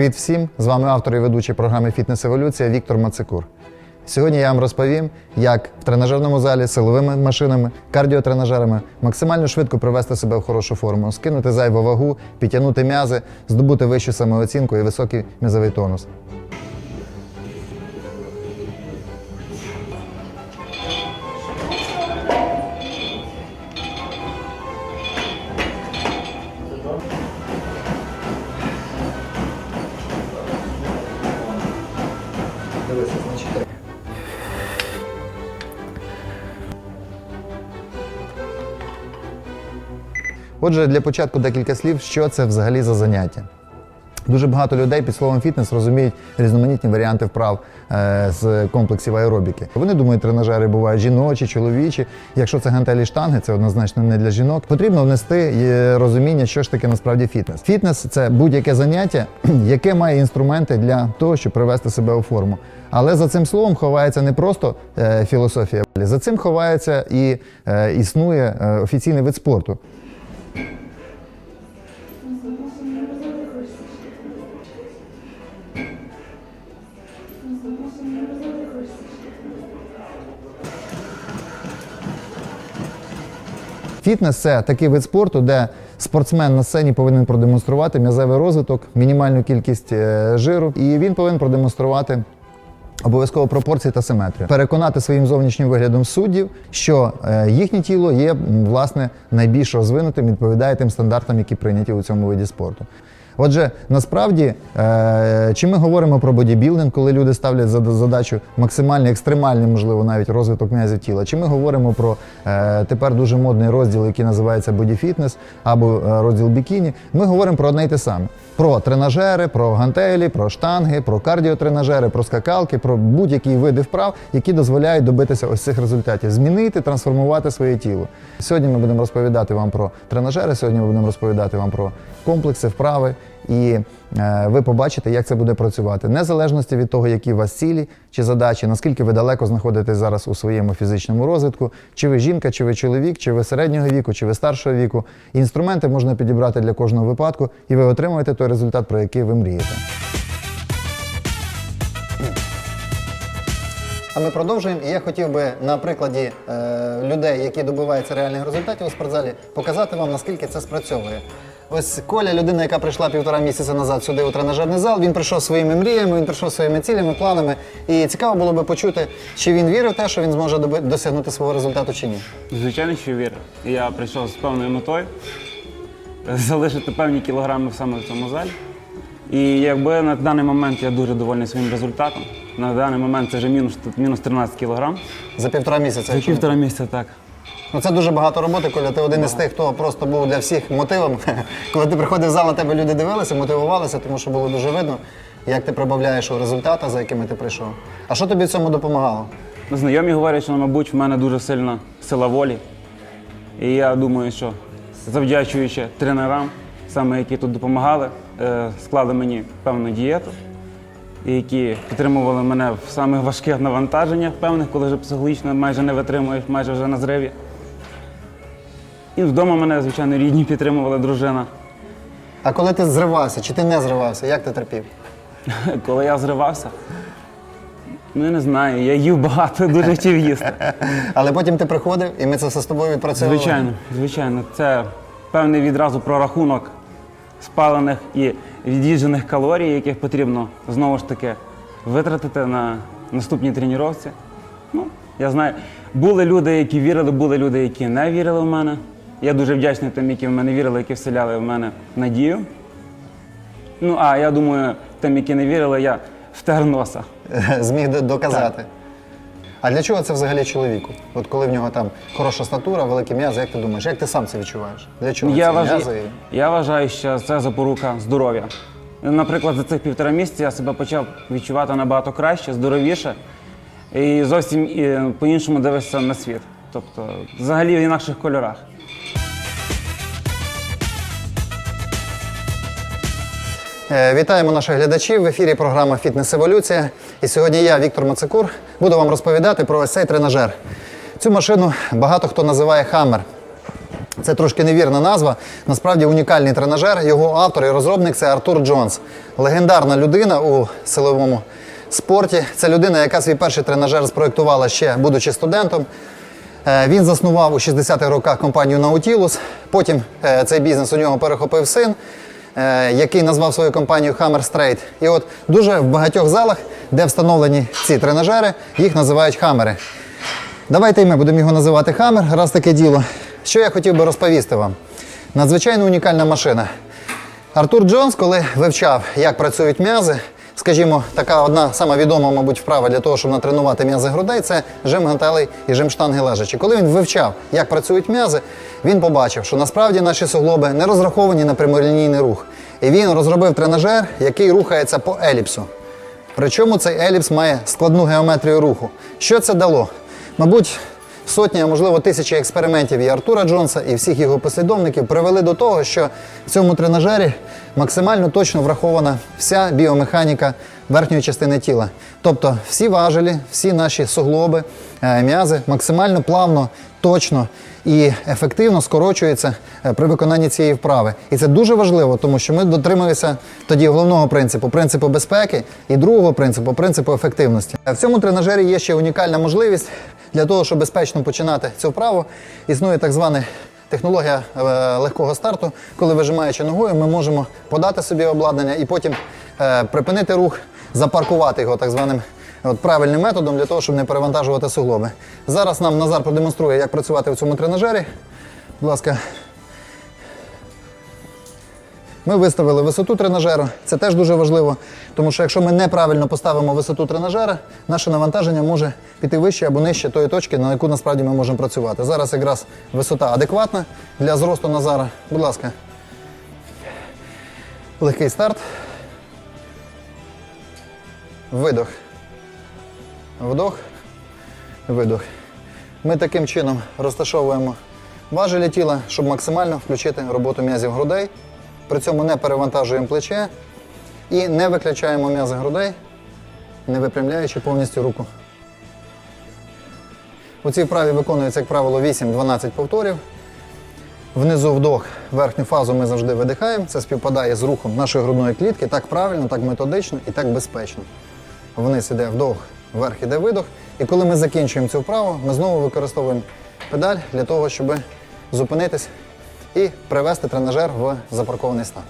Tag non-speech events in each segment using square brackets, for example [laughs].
Привіт всім! З вами автор і ведучий програми Фітнес Еволюція Віктор Мацикур. Сьогодні я вам розповім, як в тренажерному залі силовими машинами, кардіотренажерами максимально швидко привести себе в хорошу форму, скинути зайву вагу, підтягнути м'язи, здобути вищу самооцінку і високий м'язовий тонус. Отже, для початку декілька слів, що це взагалі за заняття. Дуже багато людей під словом фітнес розуміють різноманітні варіанти вправ е, з комплексів аеробіки. Вони думають, тренажери бувають жіночі, чоловічі. Якщо це гантелі штанги, це однозначно не для жінок. Потрібно внести е, розуміння, що ж таке насправді фітнес. Фітнес це будь-яке заняття, [clears throat] яке має інструменти для того, щоб привести себе у форму. Але за цим словом ховається не просто е, філософія, за цим ховається і існує офіційний вид спорту. Фітнес це такий вид спорту, де спортсмен на сцені повинен продемонструвати м'язевий розвиток, мінімальну кількість е, жиру, і він повинен продемонструвати. Обов'язково пропорції та симетрію. Переконати своїм зовнішнім виглядом суддів, що е, їхнє тіло є власне найбільш розвинутим, відповідає тим стандартам, які прийняті у цьому виді спорту. Отже, насправді, е, чи ми говоримо про бодібілдинг, коли люди ставлять за задачу максимальний, екстремальний, можливо, навіть розвиток м'язів тіла, чи ми говоримо про е, тепер дуже модний розділ, який називається бодіфітнес або е, розділ бікіні, ми говоримо про одне й те саме: про тренажери, про гантелі, про штанги, про кардіотренажери, про скакалки, про будь-які види вправ, які дозволяють добитися ось цих результатів, змінити, трансформувати своє тіло. Сьогодні ми будемо розповідати вам про тренажери, сьогодні ми будемо розповідати вам про комплекси, вправи. І е, ви побачите, як це буде працювати, незалежності від того, які у вас цілі чи задачі, наскільки ви далеко знаходитесь зараз у своєму фізичному розвитку, чи ви жінка, чи ви чоловік, чи ви середнього віку, чи ви старшого віку. Інструменти можна підібрати для кожного випадку, і ви отримуєте той результат, про який ви мрієте. А ми продовжуємо. І я хотів би на прикладі е, людей, які добиваються реальних результатів у спортзалі, показати вам, наскільки це спрацьовує. Ось Коля, людина, яка прийшла півтора місяця назад сюди у тренажерний зал, він прийшов своїми мріями, він прийшов своїми цілями, планами. І цікаво було би почути, чи він вірив в те, що він зможе доби- досягнути свого результату чи ні. Звичайно, що вірю. Я прийшов з певною метою е, [laughs] залишити певні кілограми саме в цьому залі. І якби на даний момент я дуже довольний своїм результатом. На даний момент це вже мінус, мінус 13 кілограм. За півтора місяця. За якщо півтора місяця так. Ну це дуже багато роботи, Коля. Ти один із тих, хто просто був для всіх мотивом. [laughs] Коли ти приходив в зал, на тебе люди дивилися, мотивувалися, тому що було дуже видно, як ти прибавляєш у результати, за якими ти прийшов. А що тобі в цьому допомагало? Ну, Знайомі говорять, що, мабуть, в мене дуже сильна сила волі. І я думаю, що завдячуючи тренерам, саме які тут допомагали, е, склали мені певну дієту, які підтримували мене в самих важких навантаженнях, певних, коли вже психологічно майже не витримуєш, майже вже на зриві. І вдома мене, звичайно, рідні підтримували дружина. А коли ти зривався, чи ти не зривався, як ти терпів? [laughs] Коли я зривався, ну я не знаю, я їв багато, дуже хотів їсти. [laughs] Але потім ти приходив, і ми це все з тобою відпрацьовували. Звичайно, звичайно, це певний відразу прорахунок спалених і від'їжджених калорій, яких потрібно знову ж таки витратити на наступній тренуванні. Ну, я знаю, були люди, які вірили, були люди, які не вірили в мене. Я дуже вдячний тим, які в мене вірили, які вселяли в мене надію. Ну, а я думаю, тим, які не вірили, я втер носа. [laughs] Зміг д- доказати. А для чого це взагалі чоловіку? От коли в нього там хороша статура, великі м'язи, як ти думаєш, як ти сам це відчуваєш? Для чого Я ці вважаю, м'язи? я вважаю, що це запорука здоров'я. Наприклад, за цих півтора місяця я себе почав відчувати набагато краще, здоровіше і зовсім і, по-іншому дивишся на світ. Тобто, взагалі в інакших кольорах. Вітаємо наших глядачів в ефірі програма Фітнес Еволюція. І сьогодні я, Віктор Мацикур, буду вам розповідати про ось цей тренажер. Цю машину багато хто називає Хаммер. Це трошки невірна назва. Насправді унікальний тренажер. Його автор і розробник це Артур Джонс. Легендарна людина у силовому спорті. Це людина, яка свій перший тренажер спроектувала ще будучи студентом. Е, Він заснував у 60-х роках компанію Nautilus. Потім е, цей бізнес у нього перехопив син, е, який назвав свою компанію Hammer Straight. І от дуже в багатьох залах, де встановлені ці тренажери, їх називають хамери. Давайте і ми будемо його називати Хаммер, раз таке діло. Що я хотів би розповісти вам? Надзвичайно унікальна машина. Артур Джонс, коли вивчав, як працюють м'язи, скажімо, така одна сама відома, мабуть, вправа для того, щоб натренувати м'язи грудей, це жим гантелей і жим штанги лежачі. Коли він вивчав, як працюють м'язи, він побачив, що насправді наші суглоби не розраховані на прямолінійний рух. І він розробив тренажер, який рухається по еліпсу. Причому цей еліпс має складну геометрію руху. Що це дало? Мабуть, сотні, а можливо тисячі експериментів і Артура Джонса, і всіх його послідовників привели до того, що в цьому тренажері максимально точно врахована вся біомеханіка верхньої частини тіла. Тобто всі важелі, всі наші суглоби, е, м'язи максимально плавно, точно і ефективно скорочуються е, при виконанні цієї вправи. І це дуже важливо, тому що ми дотримуємося тоді головного принципу принципу безпеки і другого принципу принципу ефективності. В цьому тренажері є ще унікальна можливість для того, щоб безпечно починати цю вправу. Існує так звана технологія е, легкого старту, коли вижимаючи ногою, ми можемо подати собі обладнання і потім е, припинити рух, запаркувати його так званим от, правильним методом для того, щоб не перевантажувати суглоби. Зараз нам Назар продемонструє, як працювати в цьому тренажері. Будь ласка, ми виставили висоту тренажеру. Це теж дуже важливо, тому що якщо ми неправильно поставимо висоту тренажера, наше навантаження може піти вище або нижче тої точки, на яку насправді ми можемо працювати. Зараз якраз висота адекватна для зросту Назара. Будь ласка. Легкий старт. Видох. Вдох. Видох. Ми таким чином розташовуємо важелі тіла, щоб максимально включити роботу м'язів грудей. При цьому не перевантажуємо плече і не виключаємо м'язи грудей, не випрямляючи повністю руку. У цій вправі виконується, як правило, 8-12 повторів. Внизу вдох, верхню фазу ми завжди видихаємо. Це співпадає з рухом нашої грудної клітки так правильно, так методично і так безпечно. Вниз іде вдох, вверх іде видох. І коли ми закінчуємо цю вправу, ми знову використовуємо педаль для того, щоб зупинитись і привести тренажер в запаркований стан.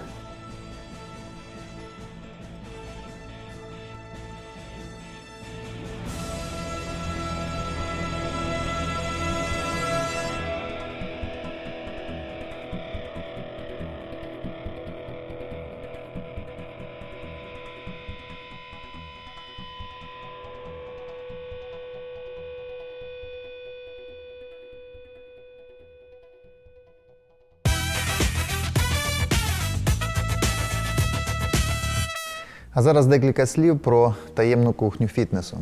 А зараз декілька слів про таємну кухню фітнесу.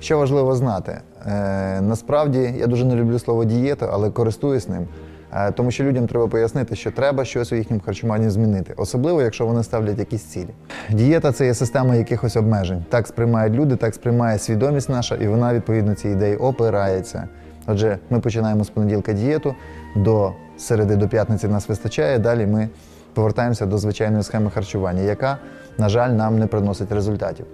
Що важливо знати, е, насправді я дуже не люблю слово дієта, але користуюсь ним, е, тому що людям треба пояснити, що треба щось у їхньому харчуванні змінити, особливо якщо вони ставлять якісь цілі. Дієта це є система якихось обмежень. Так сприймають люди, так сприймає свідомість наша, і вона відповідно цій ідеї опирається. Отже, ми починаємо з понеділка дієту, до середи до п'ятниці нас вистачає. Далі ми повертаємося до звичайної схеми харчування, яка, на жаль, нам не приносить результатів.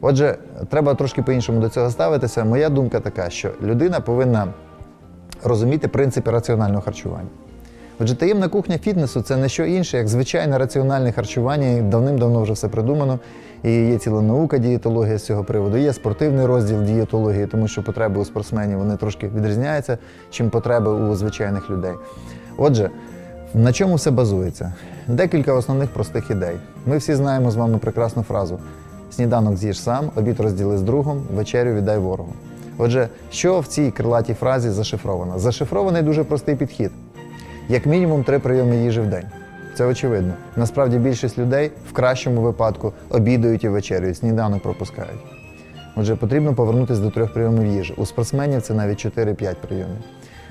Отже, треба трошки по-іншому до цього ставитися. Моя думка така, що людина повинна розуміти принципи раціонального харчування. Отже, таємна кухня фітнесу це не що інше, як звичайне раціональне харчування. Давним-давно вже все придумано. І є ціла наука дієтологія з цього приводу. Є спортивний розділ дієтології, тому що потреби у спортсменів вони трошки відрізняються, чим потреби у звичайних людей. Отже, на чому все базується? Декілька основних простих ідей. Ми всі знаємо з вами прекрасну фразу: сніданок з'їж сам, обід розділи з другом, вечерю віддай ворогу. Отже, що в цій крилатій фразі зашифровано? Зашифрований дуже простий підхід. Як мінімум три прийоми їжі в день. Це очевидно. Насправді більшість людей в кращому випадку обідають і вечерюють, сніданок пропускають. Отже, потрібно повернутися до трьох прийомів їжі. У спортсменів це навіть 4-5 прийомів.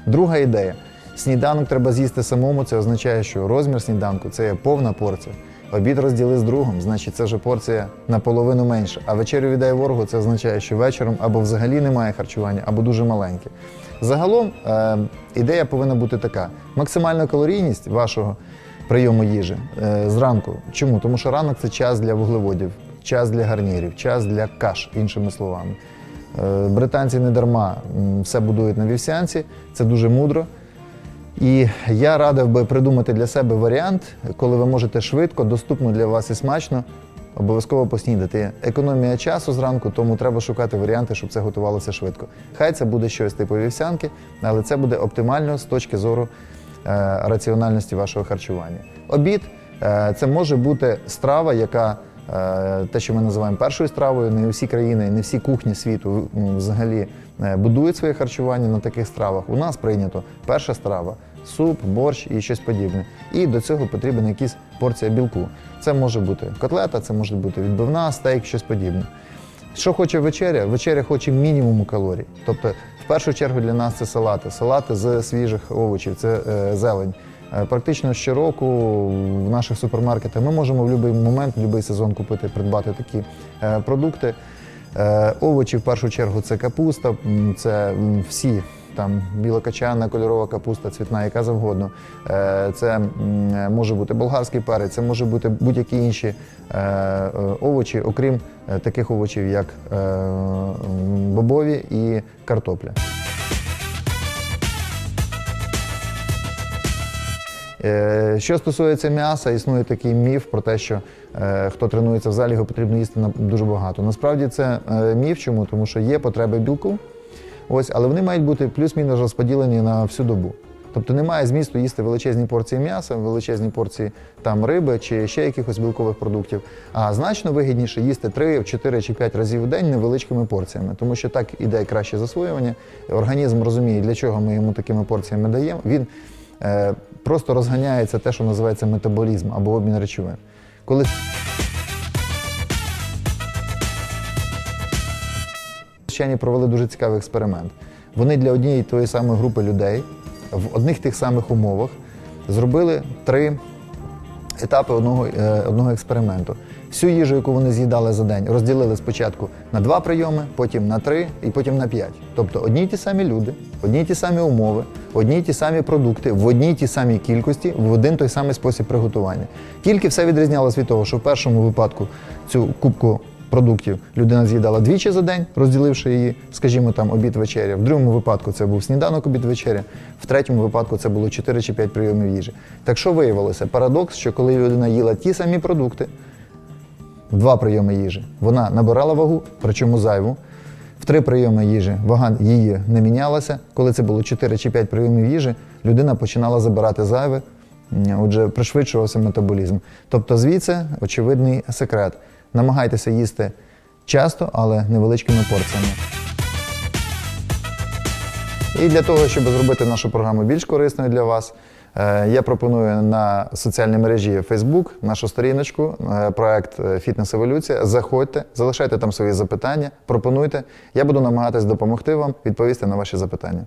Друга ідея. Сніданок треба з'їсти самому. Це означає, що розмір сніданку це є повна порція. Обід розділи з другом, значить це вже порція наполовину менша. А вечерю віддає ворогу, це означає, що вечором або взагалі немає харчування, або дуже маленьке. Загалом е, ідея повинна бути така: максимальна калорійність вашого прийому їжі е, зранку. Чому? Тому що ранок це час для вуглеводів, час для гарнірів, час для каш, іншими словами. Е, британці не дарма все будують на вівсянці, це дуже мудро. І я радив би придумати для себе варіант, коли ви можете швидко, доступно для вас і смачно обов'язково поснідати. Економія часу зранку, тому треба шукати варіанти, щоб це готувалося швидко. Хай це буде щось типу вівсянки, але це буде оптимально з точки зору е, раціональності вашого харчування. Обід е, це може бути страва, яка е, те, що ми називаємо першою стравою, не всі країни, не всі кухні світу взагалі будують своє харчування на таких стравах. У нас прийнято перша страва суп, борщ і щось подібне. І до цього потрібна якась порція білку. Це може бути котлета, це може бути відбивна, стейк, щось подібне. Що хоче вечеря? Вечеря хоче мінімуму калорій. Тобто, в першу чергу для нас це салати. Салати з свіжих овочів, це е, зелень. Е, Практично щороку в наших супермаркетах ми можемо в будь-який момент, в будь-який сезон купити, придбати такі е, продукти. Е, Овочі в першу чергу це капуста, це всі там білокачана, кольорова капуста, цвітна, яка завгодно. Е, Це може бути болгарський перець, це може бути будь-які інші е, овочі, окрім таких овочів, як бобові і картопля. Що стосується м'яса, існує такий міф про те, що е, хто тренується в залі, його потрібно їсти дуже багато. Насправді це е, міф. Чому? Тому що є потреби білку, ось, але вони мають бути плюс-мінус розподілені на всю добу. Тобто немає змісту їсти величезні порції м'яса, величезні порції там риби чи ще якихось білкових продуктів. А значно вигідніше їсти 3, 4 чи 5 разів в день невеличкими порціями, тому що так іде краще засвоювання. Організм розуміє, для чого ми йому такими порціями даємо. Він е, просто розганяється те, що називається метаболізм або обмін речовин. Коли Вчені провели дуже цікавий експеримент. Вони для однієї тої самої групи людей в одних тих самих умовах зробили три етапи одного, е, одного експерименту. Всю їжу, яку вони з'їдали за день, розділили спочатку на два прийоми, потім на три і потім на п'ять. Тобто одні й ті самі люди, одні й ті самі умови, одні й ті самі продукти, в одній й тій самій кількості, в один той самий спосіб приготування. Тільки все відрізнялося від того, що в першому випадку цю кубку продуктів людина з'їдала двічі за день, розділивши її, скажімо, там обід вечеря. В другому випадку це був сніданок, обід вечеря. В третьому випадку це було 4 чи 5 прийомів їжі. Так що виявилося? Парадокс, що коли людина їла ті самі продукти, два прийоми їжі, вона набирала вагу, причому зайву. В три прийоми їжі вага її не мінялася. Коли це було 4 чи 5 прийомів їжі, людина починала забирати зайве, отже, пришвидшувався метаболізм. Тобто, звідси очевидний секрет. Намагайтеся їсти часто, але невеличкими порціями. І для того, щоб зробити нашу програму більш корисною для вас, я пропоную на соціальній мережі Facebook нашу сторіночку, е, проект е, Фітнес Еволюція. Заходьте, залишайте там свої запитання, пропонуйте. Я буду намагатись допомогти вам відповісти на ваші запитання.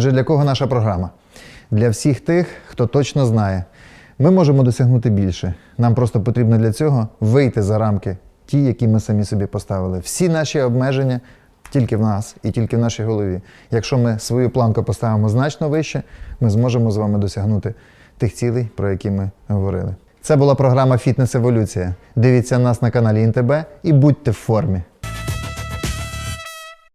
Отже, для кого наша програма? Для всіх тих, хто точно знає, ми можемо досягнути більше. Нам просто потрібно для цього вийти за рамки, ті, які ми самі собі поставили. Всі наші обмеження тільки в нас і тільки в нашій голові. Якщо ми свою планку поставимо значно вище, ми зможемо з вами досягнути тих цілей, про які ми говорили. Це була програма Фітнес Еволюція. Дивіться нас на каналі ІНТБ і будьте в формі.